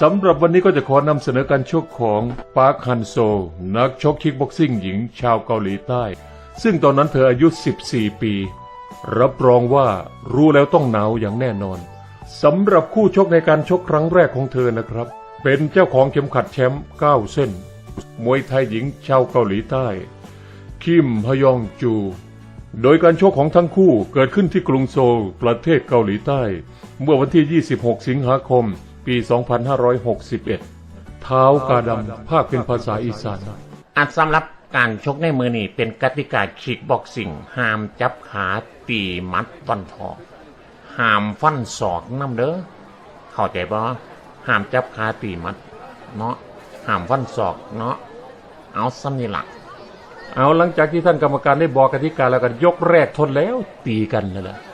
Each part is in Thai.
สำหรับวันนี้ก็จะขอนำเสนอการชกของปาร์คฮันโซ นักชกคิกบ็อกซิ่งหญิงชาวเกาหลีใต้ ซึ่งตอนนั้นเธออายุ 14 ปี รับรองว่ารู้แล้วต้องหนาวอย่างแน่นอนสำหรับคู่ชกในการชกครั้งแรกของเธอนะครับ เป็นเจ้าของเข็มขัดแชมป์9เส้น มวยไทยหญิงชาวเกาหลีใต้ คิมฮยองจู โดยการชกของทั้งคู่เกิดขึ้นที่กรุงโซลประเทศเกาหลีใต้ เมื่อวันที่ 26 สิงหาคม ปี 2561 เท้ากาดำภาคเป็นภาษาอีสาน อัดสำหรับการชกในมือนี่เป็นกติกาคิกบ็อกซิ่งห้ามจับขาตีมัดฟันทองห้ามฟันศอกน้ำเด้อเข้าใจปะห้ามจับขาตีมัด เนาะห้ามฟันศอกเนาะเอาซ้ำนี่หลักเอาหลังจากที่ท่านกรรมการได้บอกกติกาแล้วกันยกแรกทนแล้วตีกันนั่นแหละเอ่อ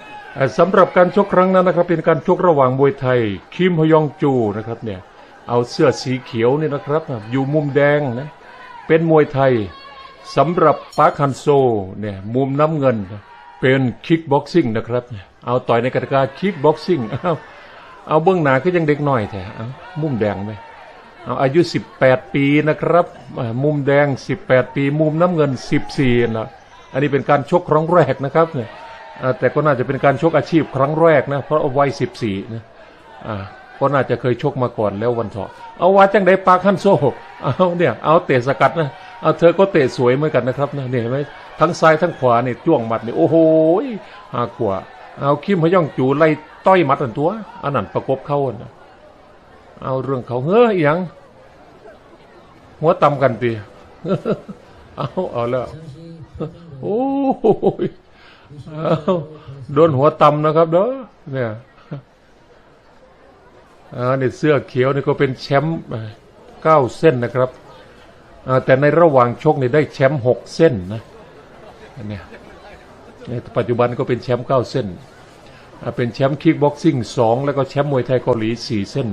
สำหรับการชกครั้งนั้นนะครับ เป็นการชกระหว่างมวยไทย คิมฮยองจูนะครับเนี่ยเอาเสื้อสีเขียวนี่นะครับ อยู่มุมแดงนะเป็นมวยไทยสำหรับปาคันโซเนี่ยมุมน้ำเงิน เป็นคิกบ็อกซิ่งนะครับ เอาต่อยในกติกาคิกบ็อกซิ่งเอาเอาเบื้องหน้าก็ยังเด็กหน่อยแท้มุมแดงไหมเอาอายุ 18 ปีนะครับ มุมแดง 18 ปี มุมน้ำเงิน 14นะอันนี้เป็นการชกครั้งแรกนะครับเนี่ย แต่ก็น่าจะเป็นการชกอาชีพครั้งแรกนะเพราะวัย14นะอ่าก็น่าจะเคยชกมาก่อนแล้ววันเถาะเอาว่าจังได้ปากขั้นโซ่เอาเนี่ยเอาเตะสกัดนะเอาเธอก็เตะสวยเหมือนกันนะครับนะเนี่ยเห็นไหมทั้งซ้ายทั้งขวาเนี่ยจ้วงหมัดเนี่ยโอ้โหหากว่าเอาคิมพย่องจูไล่ต้อยหมัดอันตัวอันนั้นประกบเข้านะเอาเรื่องเขาเฮ้ยอหยังหัวตำกันตีเอาเอาแล้วโอ้ย โดนหัวตำนะครับเด้อเนี่ยอ่าเนี่ยเสื้อเขียวนี่ก็เป็นแชมป์เก้าเส้นนะครับอ่าแต่ในระหว่างชกนี่ได้แชมป์หกเส้นนะเนี่ยเนี่ยปัจจุบันก็เป็นแชมป์เก้าเส้นเป็นแชมป์คิกบ็อกซิ่งสองแล้วก็แชมป์มวยไทยเกาหลีสี่เส้น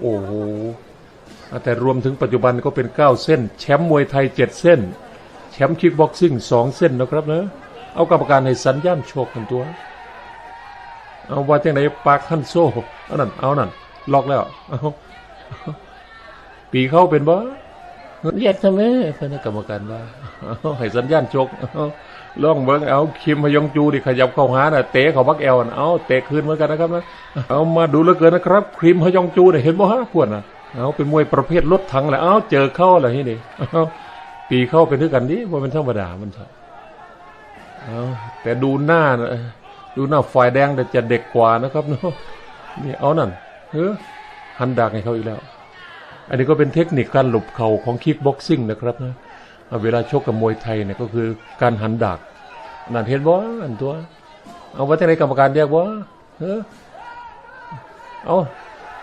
โอ้โหแต่รวมถึงปัจจุบันก็เป็น9เส้น แชมป์มวยไทย7เส้น แชมป์คิกบ็อกซิ่ง2เส้นนะครับเนะ เอากรรมการให้สัญญาณโชคกันตัว เอาว่าจังไหนปากขั้นโซ่เอานั่นเอานั่นล็อกแล้วเอาปีเข้าเป็นบ่เรียกทำไมเพื่อนกรรมการว่าเอาให้สัญญาณโชคเอาลองเบิ่งเอาคิมพยองจูดิขยับเข้าหาน่ะเตะเขาบักแอลน่ะเอาเตะคืนเหมือนกันนะครับนะเอามาดูเหลือเกินนะครับคิมพยองจูเนี่ยเห็นบ่ฮะพวกน่ะเอาเป็นมวยประเภทรถถังแหละเอาเจอเข้าอะไรที่นี่เอาปีเข้าเป็นด้วยกันดิว่าเป็นธรรมดามันเถอะ เอาแต่ดูหน้านะดูหน้าฝ่ายแดงแต่จะเด็กกว่านะครับเนาะนี่เอานั่นเฮ้อหันดากให้เขาอีกแล้ว อันนี้ก็เป็นเทคนิคการหลบเข่าของคิกบ็อกซิ่งนะครับนะเวลาชกกับมวยไทยเนี่ยก็คือการหันดากนั่นเห็นบ่อันตัว เอาไว้ที่ไหนกรรมการเรียกว่เออเอา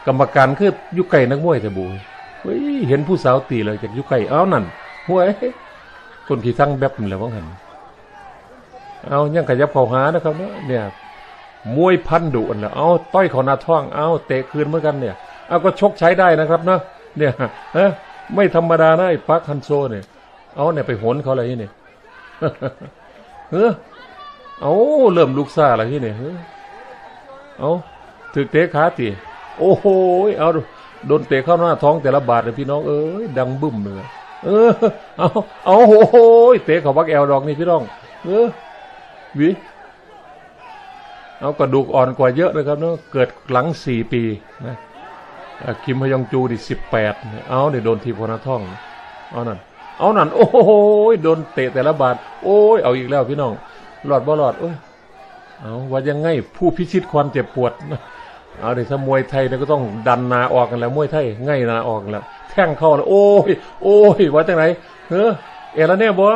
กรรมการคือยุไก่นักมวยแต่บูเฮ้ยเห็นผู้สาวตีเลยจากยุไก่เอานั่นห้วยคนที่ทั้งแบบนี่แหละว่าหัน เอายังขยับเข่าหานะครับเนาะเนี่ยมวยพันดุนแหละเอาต้อยเขาหน้าท้องเอาเตะคืนเหมือนกันเนี่ยเอาก็ชกใช้ได้นะครับเนาะเนี่ยเออไม่ธรรมดานะไอ้ปักฮันโซเนี่ยเอาเนี่ยไปโหนเขาอะไรที่นี่เออเอาเริ่มลุกซ่าอะไรที่เนี่เออเอาถึกเตะขาตีโอ้โหเอาโดนเตะเข้าหน้าท้องแต่ละบาทเลยพี่น้องเอ้ยดังบึ้มเลยเออเอาเอาโอ้โหเตะเขาบักแอลดอกนี่พี่น้อง เออ วิเอากระดูกอ่อนกว่าเยอะเลยครับเนาะเกิดหลังสี่ปีนะคิมพยองจูดิสิบแปดเอาเนี่ยโดนทีพนาท่อง เอานั่นเอานั่น โอ้โหโดนเตะแต่ละบาทโอ้ยเอาอีกแล้วพี่น้องหลอดบ่หลอดโอ้ยเอาว่ายังไงผู้พิชิตความเจ็บปวดเอาเดี๋ยวถ้ามวยไทยเนี่ยก็ต้องดันนาออกกันแล้วมวยไทยง่ายนาออกกันแล้วแท่งเข้าแล้วโอ้ยโอ้ยว่าจังไหนเฮ้อ เอแล้วเนี่ยบ่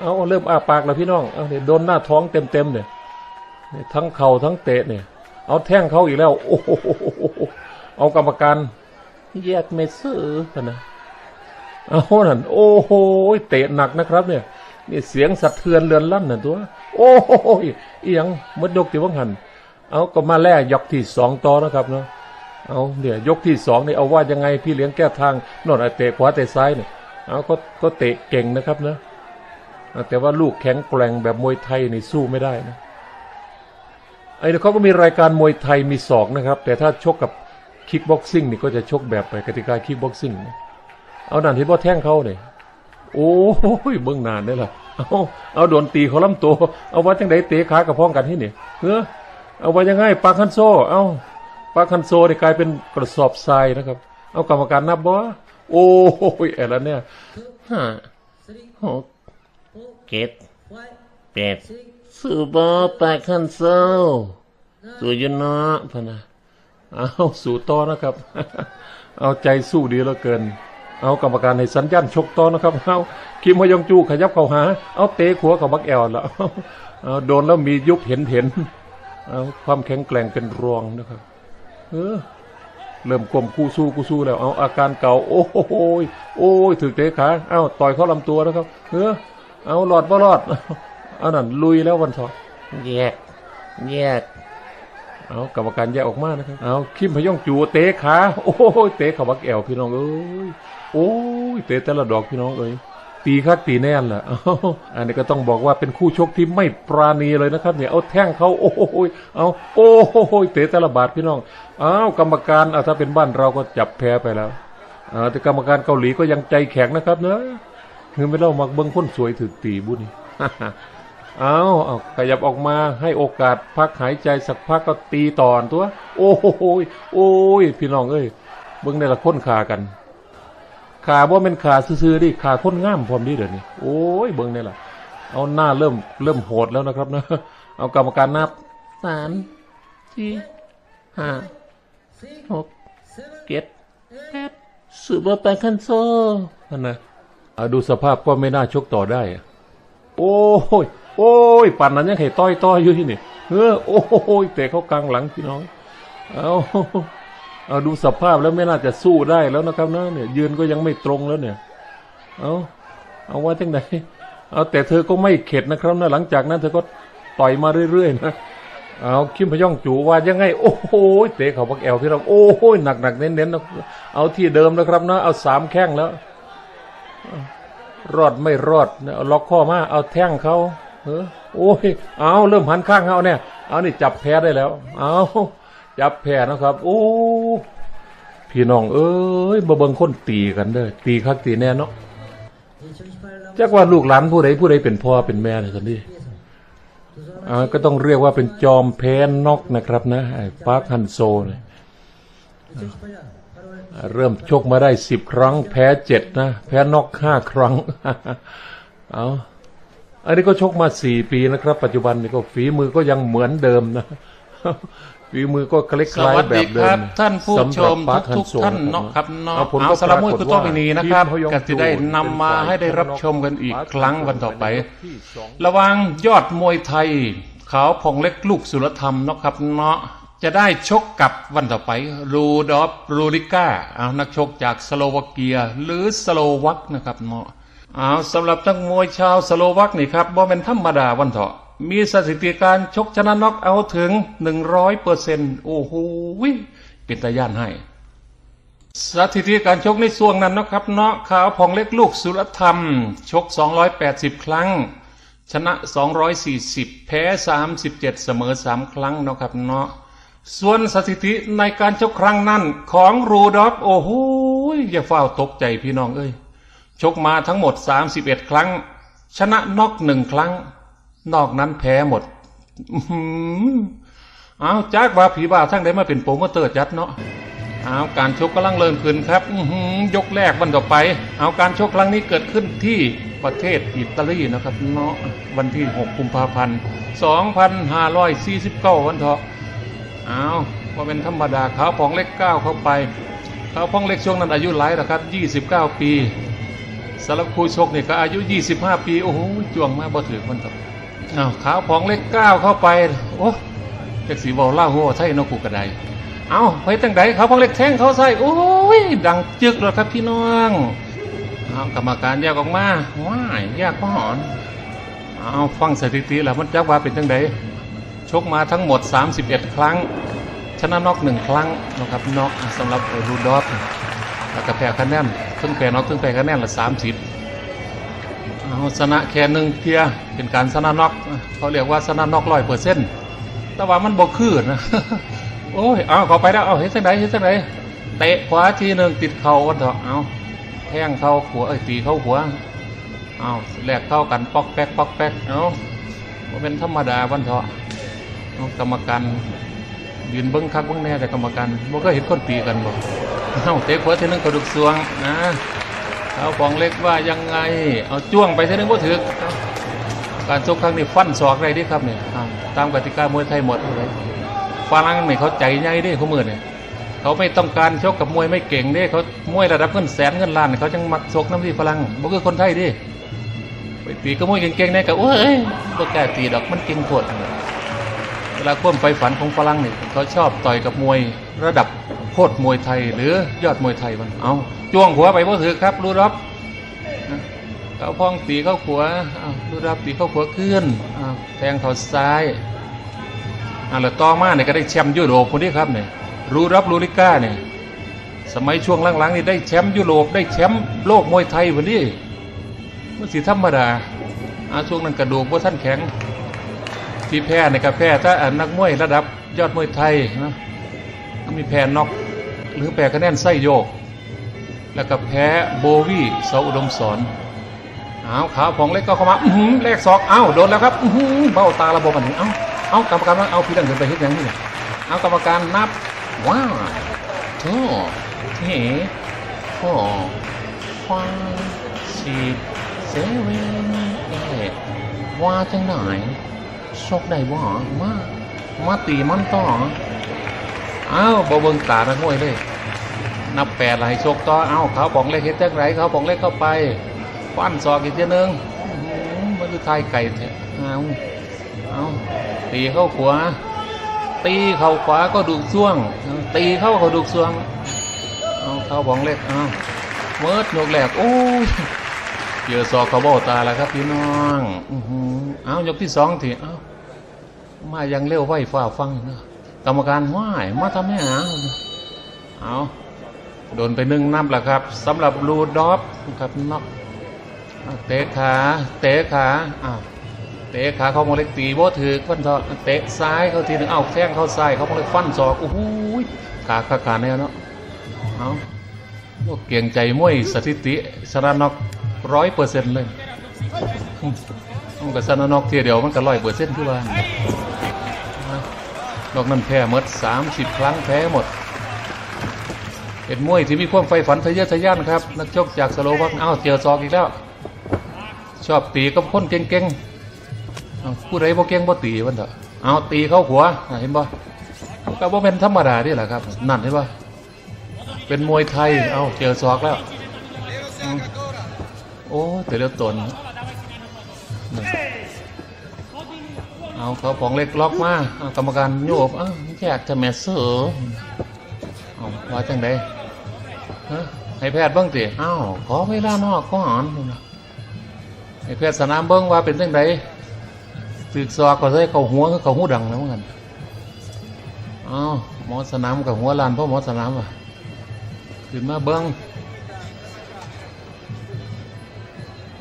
เอาเริ่มอ้าปากแล้วพี่น้องเอาเนี่ยโดนหน้าท้องเต็มเต็มเนี่ยทั้งเข่าทั้งเตะเนี่ย เอาแท่งเขาอีกแล้ว โอ้โหเอากรรมการแยกเมสเซอร์นะเอาหนั่นโอ้โหเตะหนักนะครับ เนี่ยนี่เสียงสะเทือนเรือนลั่นน่ะตัว โอ้โหเอียงมดยกที่วังหันเอาก็มาแล่ยกที่สองต่อนะครับเนาะเอาเนี่ยยกที่สองนี่เอาว่ายังไงพี่เลี้ยงแก้ทางน่นไอเตะขวาเตะซ้ายเนี่ย เอาก็ก็เตะเก่งนะครับนะแต่ว่าลูกแข็งแกร่งแบบมวยไทยนี่สู้ไม่ได้นะไอ้เนี่ยเขาก็มีรายการมวยไทยมีศอกนะครับ แต่ถ้าชกกับคิกบ็อกซิ่งนี่ก็จะชกแบบไปกติกาคิกบ็อกซิ่งเอานั่นที่พ่อแท่งเขาเนี่ยโอ้ยเบื้องนานได้ล่ะเอาเอาโดนตีเขาล้ำตัว เอาว่าจังไดเตะขากับพ้องกันที่นี่เฮ้อเอาว่ายังไงปาคันโซ เอาปาคันโซนี่กลายเป็นกระสอบทรายนะครับ เอากรรมการนับบ่ โอ้ยอแล้วเนี่ยห้าหกเจ็ดแปดสูบอปากคันเซาสูยุนนะพนะเอาสู่ต่อนะครับ เอาใจสู้ดีเหลือเกิน เอากรรมการให้สัญญาณชกต่อนะครับเอาคิมฮยองจูขยับเข้าหา เอาเตะขัวกับบักแอลแล้วเอาเอาโดนแล้วมียุบเห็นเห็นเอาความแข็งแกร่งเป็นรองนะครับ เออ เริ่มกลมกู้สู้กู้สู้แล้วเอาอาการเก่าโอ้โหยโอ้ยถึกเตะขาเอาต่อยเข้าลำตัวนะครับเออเอาหลอดบ่รอดเอานั่นลุยแล้ววันทองแยกแยกเอากรรมการแยกออกมานะครับเอาคิมพยองจูเตะขาโอ้ยเตะเขาบักแอวพี่น้องเอ้ยโอ้ยเตะแต่ละดอกพี่น้องเอ้ย ตีคักตีแน่นแหละอันนี้ก็ต้องบอกว่าเป็นคู่ชกที่ไม่ปราณีเลยนะครับ เนี่ยเอาแท่งเขาโอ้ยเอาโอ้ยเตะต่ละบาทพี่น้องเอาวกรรมการอาถ้าเป็นบ้านเราก็จับแพ้ไปแล้วอาแต่กรรมการเกาหลีก็ยังใจแข็งนะครับเนอะคือไม่เล่ามักเบิ้งคนสวยถือตีบุญนี่เอาเอาขยับออกมาให้โอกาสพักหายใจสักพักก็ตีต่อนตัว โอ้โหยโอ้ยพี่น้องเอ้ยเบิ่งได้ละค้นขากัน ขาบ่เป็นขาซื่อๆดิขาค้นง่ามพร้อมดิเดี๋ยวนี้โอ้ยเบิ่งได้ละเอาหน้าเริ่มเริ่มโหดแล้วนะครับนะเอากรรมการนับสามสี่ห้าหกเจ็ดแปดสูบอปากคันโซนั่นนะเอาดูสภาพก็ไม่น่าชกต่อได้ โอ้ยโอ้ยปั่นนั้นยังไข่ต้อยต้อยอยู่ที่นี่เออโอ้ยเตะเข้ากลางหลังพี่น้องเอา เอาดูสภาพแล้วไม่น่าจะสู้ได้แล้วนะครับนะเนี่ย ยืนก็ยังไม่ตรงแล้วเนี่ย เอาเอาว่าจังไหนเอาแต่เธอก็ไม่เข็ดนะครับนะหลังจากนั้นเธอก็ต่อยมาเรื่อยๆนะเอาคิมพยองจูว่ายังไง โอ้โหเตะเขาบักแอลพี่น้องโอ้โหหนักๆเน้นๆนะเอาที่เดิมนะครับนะเอาสามแข้งแล้ว รอดไม่รอดเนี่ยเอาล็อกข้อมาเอาแท่งเขาเออโอ้ยเอาเริ่มหันข้างเขาเนี่ย เอานี่จับแพ้ได้แล้ว เอา จับแพ้นะครับ โอ้พี่น้องเอ้ยบ่เบิ่งคนตีกันเด้อตีคักตีแน่เนาะจักว่าลูกหลานผู้ใดผู้ใดเป็นพ่อเป็นแม่เนี่ยสันดีอ่าก็ต้องเรียกว่าเป็นจอมแพ้นอกนะครับนะไอ้ปาร์คฮันโซเนี่ยเริ่มชกมาได้สิบครั้ง แพ้เจ็ดนะ แพ้นอกห้าครั้ง เอาอันนี้ก็ชกมาสี่ปีนะครับ ปัจจุบันนี่ก็ฝีมือก็ยังเหมือนเดิมนะ ฝีมือก็คล้สายวัสๆแบดีบคเดิรัมบท่านผู้ชมสำหรับปาร์คฮัทุนกโซๆท่านเนาะครับเนาะเอาผลเอาก็สารบมุยปรากฏคุณโต้ว่าไปนีนะครับทีมพยองก็จะได้จูนำมาให้ได้รับชมกันอีกปาร์ครั้งวันต่อไปที่สองระหวังยอดมวยไทย ขาวผ่องเล็กลูกสุรธรรมเนาะครับเนาะจะได้ชกกับวันต่อไปรูดอฟรูริก้าเอานักชกจากสโลวาเกีย หรือสโลวักนะครับเนาะเอาสำหรับนักมวยชาวสโลวักนี่ครับบ่เป็นธรรมดาวันเถาะ มีสถิติการชกชนะน็อกเอาถึง100เปอร์เซ็นต์โอ้โหเป็นตาย่านให้ สถิติการชกในส่วงนั้นนะครับ เนาะขาวผ่องเล็กลูกสุรธรรม ชก 280 ครั้ง ชนะ 240 แพ้ 37 เสมอ 3 ครั้งนะครับเนาะส่วนสถิติในการชกครั้งนั้นของรูดอฟโอ้โหอย่าเฝ้าตกใจพี่น้องเอ้ยชกมาทั้งหมด 31 ครั้ง ชนะน็อกหนึ่งครั้ง นอกนั้นแพ้หมดอื้อหือเอาจากว่าผีบ้าทั้งได้มาเป็นโปรโมเตอร์จัดเนาะเอาการชกกำลังเริ่มขึ้นครับอือหือยกแรกวันต่อไป เอาการชกครั้งนี้เกิดขึ้นที่ประเทศอิตาลีนะครับเนาะวันที่ 6 กุมภาพันธ์ 2549 วันเถาะเอาว่าเป็นธรรมดาเขาพองเล็กก้าเข้าไปเขาพองเล็กช่วงนั้นอายุหลายแล้วครับ 29 ปีสารบคูชกนี่ยก็อายุ 25 ปี โอ้โหจวงมากบ่ถือวันเถาะ อ้าวขาวพองเล็กก้าวเข้าไป โอ้จักสีบอลล่าหัวไทยนกกูกระไดเอาไปตั้งใดเขาพังเล็กแทงเขาใส่โอ้ยดังจึกเลยครับพี่น้องเอากรรมการแยกออกมาว้ายแยกก็หอนเอาฟังสถิติแล้วมันจักว่าเป็นตั้งใดชกมาทั้งหมด 31 ครั้ง ชนะน็อกหนึ่งครั้งนะครับน็อกสำหรับรูดอฟแล้วก็แพ้คะแนนซึ่งแพ้น็อกซึ่งแพ้คะแนนละ30 เอาชนะแค่หนึ่งเทียเป็นการชนะน็อกเขาเรียกว่าชนะน็อกร้อยเปอร์เซ็นต์แต่ว่ามันบ่คือนะโอ้ยเอาเข้าไปแล้วเอาเฮ็ดจังไดเฮ็ดจังไดเตะขวาทีหนึ่งติดเข่าวันเถอะเอาแทงเข้าหัวเอ้ยตีเข้าหัวเอาแลกเข้ากันปอกแป๊กปอกแป๊กเอาว่าเป็นธรรมดาวันเถอะกรรมการยืนเบิ้งคักเบิ้งแน่แต่กรรมการบ่ก็เห็นคนตีกันบ่เอาเตะขวาทีหนึ่งกระดูกสวงนะ เอาฟองเล็กว่ายังไง เอาจ้วงไปทีหนึงบ่ถึกเอการชกครั้งนี้ฟันศอกได้ดิครับเนี่ยตามกติกามวยไทยหมดเลยฝรั่งนี่เขาใจใหญ่ดิเขามือเนี่ยเขาไม่ต้องการชกกับมวยไม่เก่งด้เขามวยระดับเงินแสนเงินล้านเขาจังมักชกน้ำที่ฝรั่งบ่คือคนไทยดิไปตีก็มวยเก่งๆเนี่ยก็โอ้ยบ่กล้าตีดอกมันเก่งโคตรเวลาความไฟฝันของฝรั่งนี่เขาชอบต่อยกับมวยระดับ โคตรมวยไทย หรือยอดมวยไทยมันเอาจ้วงหัวไปบ่ถือครับ รู้รับเขาพองตีเข้าหัวเอารู้รับตีเข้าหัวขึ้นเอาแทงเขาซ้ายอ่าแล้วต่อมาเนี่ยก็ได้แชมป์ยุโรปคนนี้ครับเนี่ยรู้รับลูริก้าเนี่ยสมัยช่วงหลังๆนี่ได้แชมป์ยุโรปได้แชมป์โลกมวยไทยวันนี้มันสิธรรมดาอาช่วงนั้นกระดูกว่าท่านแข็งที่แพ้ในกระแพ้ถ้าอ่านักมวยระดับยอดมวยไทยนะ มีแพ้น็อกหรือแพ้คะแนนไส้โยก แล้วก็แพ้โบวี่เสาอุดมสอนอ้าวขาวผ่องเล็กก็เข้ามาอื้อหือแลกศอกอ้าวโดนแล้วครับอื้อเบ้าตาระบบอันนี้เอ้าเอ้ากรรมการว่าเอาพี่ดังเดินไปเฮ็ดหยังนี่เอากรรมการนับว้าวโธ่เท่โอ้ฟ้าสิบเซเว่นเอ็ดว่าจังไหนโชกได้บ่มามาตีมันต่อ อ้าวบ่เบิ่งตานักมวยเลย นับแปดไหลายชกต่อเอ้าเขาบอกเล็กเฮ็ดจังไรเขาบอกเล็กเข้าไปฟันศอกอีกทีนึงมันคือทายไก่แท้เอาเอาตีเข้าขวา ตีเข่าขวาก็ดูกซ่วง ตีเข้าก็ดูกซ่วง เอาเขาบองเล็กเอาเมิดยกแหลกโอ้ยเจอศอกเขาเบ้าตาแล้วครับพี่น้องอื้อหือเอายกที่สองทีเอามายังเร็วไหวฟ้าฟังนะ กรรมการว่ายมาทำให้หาเอาโดนไปหนึ่งนับแล้วครับสำหรับรูดอฟครับน็อกเตะขาเตะขาอ้าวเตะขาเขาโมเล็กตีบ่ถือฟันศอกเตะซ้ายเขาทีหนึงเอ้าแข้งเข้าซ้ายเขาโมเล็กฟันศอกโอ้โหยขาขาขาแนวเนาะเอาพวกเก่งใจมวยสถิติชนะนอกร้อยเปอร์เซ็นต์เลยมันก็ชนะนอกเทียเดียวมันก็ร้อยเปอร์เซ็นต์คือว่าน นอกนั้นแพ้หมดสามสิบครั้งแพ้หมดเป็นมวยที่มีความใฝ่ฝันทะเยอทะยานครับ นักชกจากสโลวักเอ้าเจอศอกอีกแล้ว ชอบตีกับคนเก่งๆผู้ใดบ่เก่งบ่ตีมันเถอะเอาตีเข้าหัวเห็นบ่ก็บ่เป็นธรรมดานี่แหละครับ นั่นเห็นบ่เป็นมวยไทย เอาเจอศอกแล้ว โอ้แต่เลือตน เอาเขาของเล็กล็อกมาเอากรรมการโยบอ้าวแยกจะแมสเซอร์เอาว่าจังไดฮะให้แพทย์เบิ่งติอ้าวขอเวลานอกก่อนให้แพทย์สนามเบิ่งว่าเป็นจังไดตึกซอกก็ใส่เขาหัวเขาหูดังแล้วเหมือนกันอ้าวหมอสนามกับหัวลานเพราะหมอสนามอะขึ้นมาเบิ้ง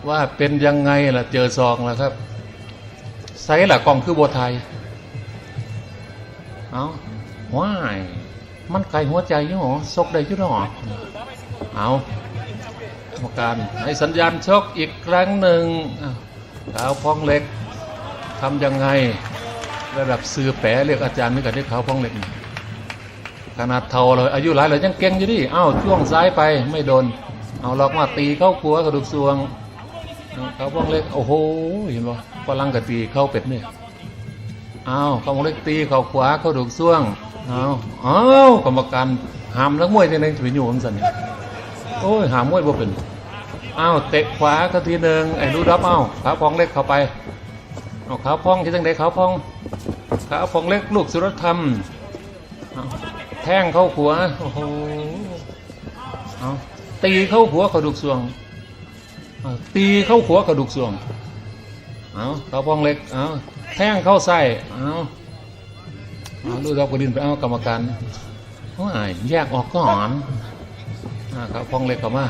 ว่าเป็นยังไงล่ะเจอซองแล้วครับ ไซล่ะกล่องคือโบไทยเอาว้ายมันไกลหัวใจอยู่หรอซกได้อยุ่หรอเอากรรมการให้สัญญาณชกอีกครั้งหนึ่งอ้าวขาวพองเล็กทำยังไงระดับซื้อแปะเรียกอาจารย์นี่กับที่เขาวพองเหล็กขนาดเท่าเลยอายุหลายเลยยังเก่งอยู่ดิอ้าวช่วงซ้ายไปไม่โดน เอาลอกมาตีเข้าขัวกระดูกสวงเขาพองเหล็กโอ้โหเห็นป่ ฝรั่งกับตีเข้าเป็ดเนี่ยอ้าวเขาวเล็กตีเข้าขวาเข้าดูกสวงเอาอ้าวกรรมการหามนักมวยที่ไหนถืออยู่ผมสันนี่โอ้ยหามมวยบ่เป็นอ้าวเตะขวาก็ทีหนึ่งไอ้รู้รับเอ้าวขาพองเล็กเข้าไปเอาขาวพองที่ตั้งใดขาวพองขาวพองเล็กลูกสุรธรรมแท่งเข้าหัวโอ้โหเอาตีเข้าหัวกระดูกสวงเอาตีเข้าหัวกระดูกสวง เอาขาวพองเล็กเอาแท่งเข้าไส้เอาเอาดูรับกระดินไปเอากรรมการว่ายแยกออกก่อนอ่าขาวพองเล็กเข้ามา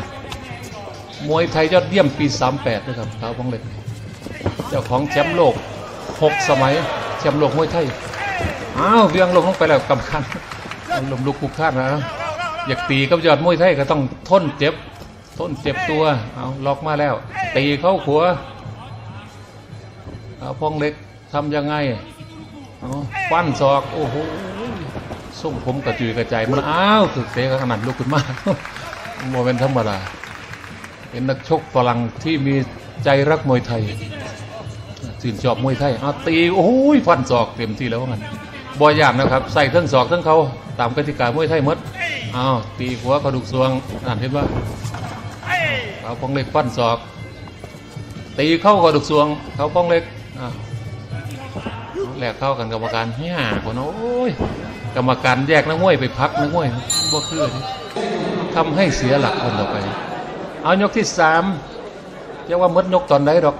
มวยไทยยอดเยี่ยมปี 38ด้วยครับขาวพองเล็ก เจ้าของแชมป์โลกหกสมัยแชมป์โลกมวยไทยอ้าวเวียงลงลงไปแล้วกำคันลมลุกคุกคานนะอยากตีกับยอดมวยไทยก็ต้องทนเจ็บทนเจ็บตัวเอาล็อกมาแล้ว ตีเข้าขัว เอาพองเล็กทำยังไงเอฟันศอก โอ้โหส่งผมกระจุยกระจายมันอ้าวถึกเตะขนาดลุกขึ้นมากโมเป็นธรรมดาเป็นนักชกฝรั่งที่มีใจรักมวยไทยชื่นชอบมวยไทยเอาตีโอ้ยฟันศอกเต็มที่แล้วว่างั้นบอยานนะครับ ใส่ทั้งศอกทั้งเขาตามกติกามวยไทยหมดอ้าวตีหัวกระดูกสวงอ่านเห็นว่าเขาพองเล็กฟันศอก ตีเข้ากระดูกสวง เขาพองเล็ก แหลกเข้ากันกรรมการเฮียคนโอ้ยกรรมการแยกนักมวยไปพักนักมวยบ่คือทำให้เสียหลักคนต่อไป เอายกที่สามจะว่ามดยกตอนไหนดอก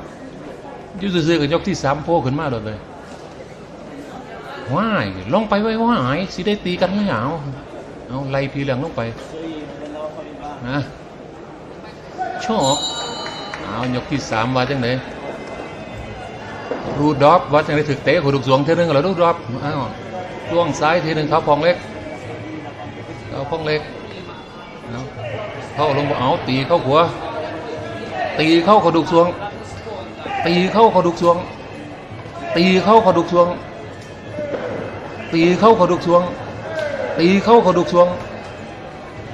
ยุ่ซื่อๆกับยกที่สามโผล่ขึ้นมาเลยว้ายลงไปไว้ว้ายสิได้ตีกันไม่เอาเอาไล่พีเหลืองลงไปนะชอกเอายกที่สามว่าจังไหน รูดอฟว่าจังไหนถึกเตะขดุกสวงเท่านึงแล้วรูดอฟอ้าวช่วงซ้ายทีหนึ่งเขาพองเล็กเขาพองเล็กเข้าลงเอาตีเข้าหัว ตีเข้ากระดูกสวง ตีเข้ากระดูกสวง ตีเข้ากระดูกสวง ตีเข้ากระดูกสวง ตีเข้ากระดูกสวง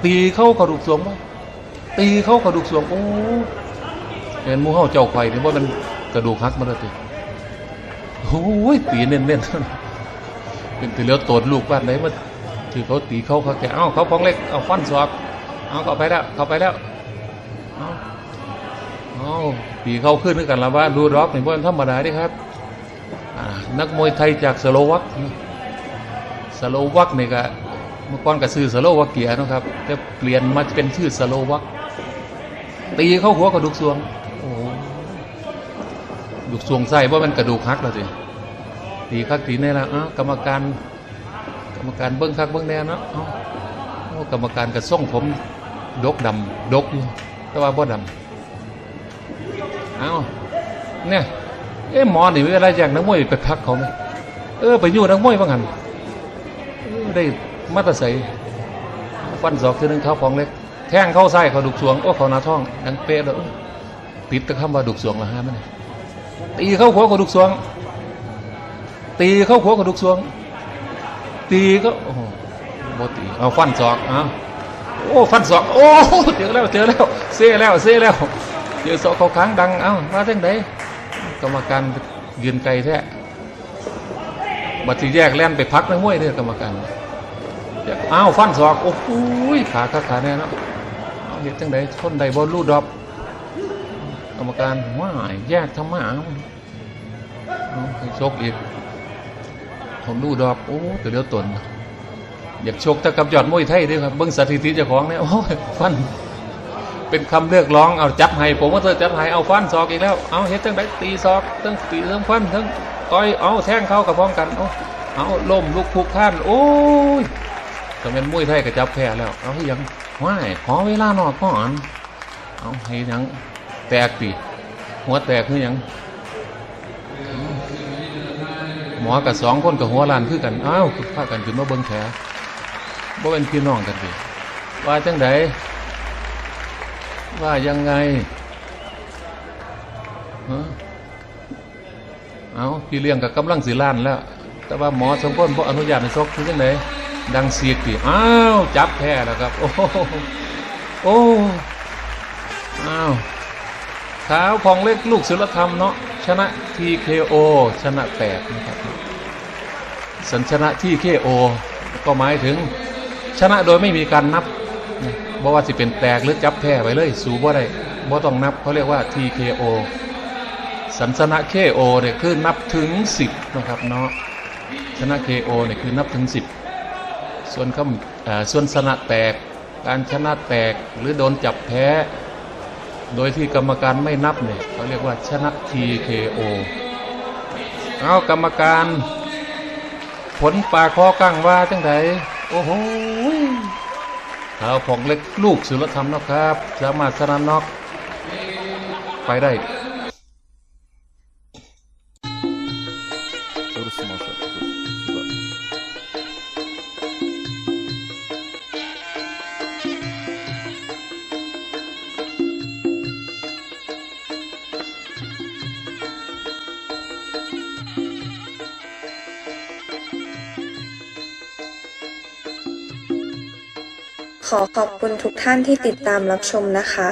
ตีเข้ากระดูกสวงตีเข้ากระดูกสวงโอ้เห็นมูเฮาเจ้าไข่นี่ยว่ามันกระดูกหักมาแล้วติ โอ้ยตีเน้นๆเป็นตีเหลือโตดลูกบ้านไหนมาถือเขาตีเขาเขาแกเอ้าเขาพองเล็กเอาฟันสอบเอาเขาไปแล้วเขาไปแล้วเอาเอาปีเขาขึ้นด้วยกันแล้วว่าดูร็อกนี่เป็นธรรมดาดิครับนักมวยไทยจากสโลวักสโลวักนี่ก็เมื่อก่อนก็ซื้อสโลวักเกียนะครับแต่เปลี่ยนมาเป็นชื่อสโลวักตีเข้าหัวกระดูกสวง ดูกสวงไส้ว่ามันกระดูกหักแล้วสิตีคักตีแน่ละอ้ากรรมการ กรรมการเบิ้งคักเบิ้งแน่นะเอ้าโอ้กรรมการกระส่งผมดกดำดกอยู่แต่ว่าบ่ดำเอาเนี่ยเอ๊ะหมอนี่เวลาอยากนักมวยไปพักเขาไหมเออไปอยู่นักมวยบ้างหันได้มาตรใสฟันศอกทีหนึงเขาฟองเล็ก แท่งเข้าไส้เขาดุกสวง โอ้เขาหนาท้อง ดังเป๊ะเลยติดตะคำว่าดุกสวงละฮะมันย ตีเข้าหัวเขาดุกสวง ตีเข้าหัวเขาดุกสวง ตีก็โอ้โหบตีเอาฟันศอกเอาโอ้ฟันศอกโอ้เจอแล้วเจอแล้วเซ่แล้วเซ่แล้วเจอศอกเขาค้างดังเอ้ามาจังไดกรรมการยืนไกลแท้บัดสิแยกแล่นไปพักนักมวยเด้อกรรมการอ้าวฟันศอกโอ้โหขาขาขาแน่เนาะเอาเฮ็ดจังไดคนใดบ่รู้ดอก กรรมการว่าแยกทำไมเอาเอาให้ชกอีกผมดูดอกโอ้แต่เดียวตน อยากชกแตะกับยอดมวยไทยด้วยครับเบิ้งสถิติเจ้าของเนี่ยโอ้ฟัน เป็นคำเรียกร้องเอาจับให้ผมว่าเธอจับให้เอาฟันศอกอีกแล้วเอาเฮ็ดจังไดตีศอกทั้งตีทั้งฟันทั้งต่อยเอาแทงเข้ากับพร้อมกันเอาเอาล้มลุกคุกข้านโอ้ยก็เป็นมวยไทยก็จับแพ้แล้วเอาให้ยังว่ายขอเวลาหน่อยก่อนเอาให้ยัง แตกปีหัวแตกคือยังหมอกับสองคนกับหัวลานคือกันอ้าวพากันขึ้นมาเบิ้งแผลบ่เป็นพี่น้องกันดิว่าจังไดว่ายังไงเอาพี่เลี้ยงกับกำลังสีล้านแล้ว แต่ว่าหมอสมพลบ่อนุญาตให้ซกคือจังไดดังเสียกติอ้าวจับแพ้แล้วครับ โอ้โหโอ้อ้าว ขาวของเล็กลูกศิลธรรมเนาะชนะ TKO ชนะแปดนะครับสัญชนะที่ KO ก็หมายถึงชนะโดยไม่มีการนับบ่ว่าสิเป็นแตกหรือจับแพ้ไปเลย สูบ่ได้บ่ต้องนับเขาเรียกว่า TKO สัญชนะ KO เนี่ยคือนับถึง 10นะครับเนาะชนะ KO เนี่ยคือนับถึง 10 ส่วนคำเอ่อส่วนชนะแตกการชนะแตกหรือโดนจับแพ้ โดยที่กรรมการไม่นับเนี่ยเขาเรียกว่าชนะ TKO เอากรรมการ ผลปลาคอกั้งว่าจังไดโอ้โหเอาของเล็กลูกสุรธรรมนะครับ สามารถชนะน็อกไปได้ ทุกท่านที่ติดตามรับชมนะคะ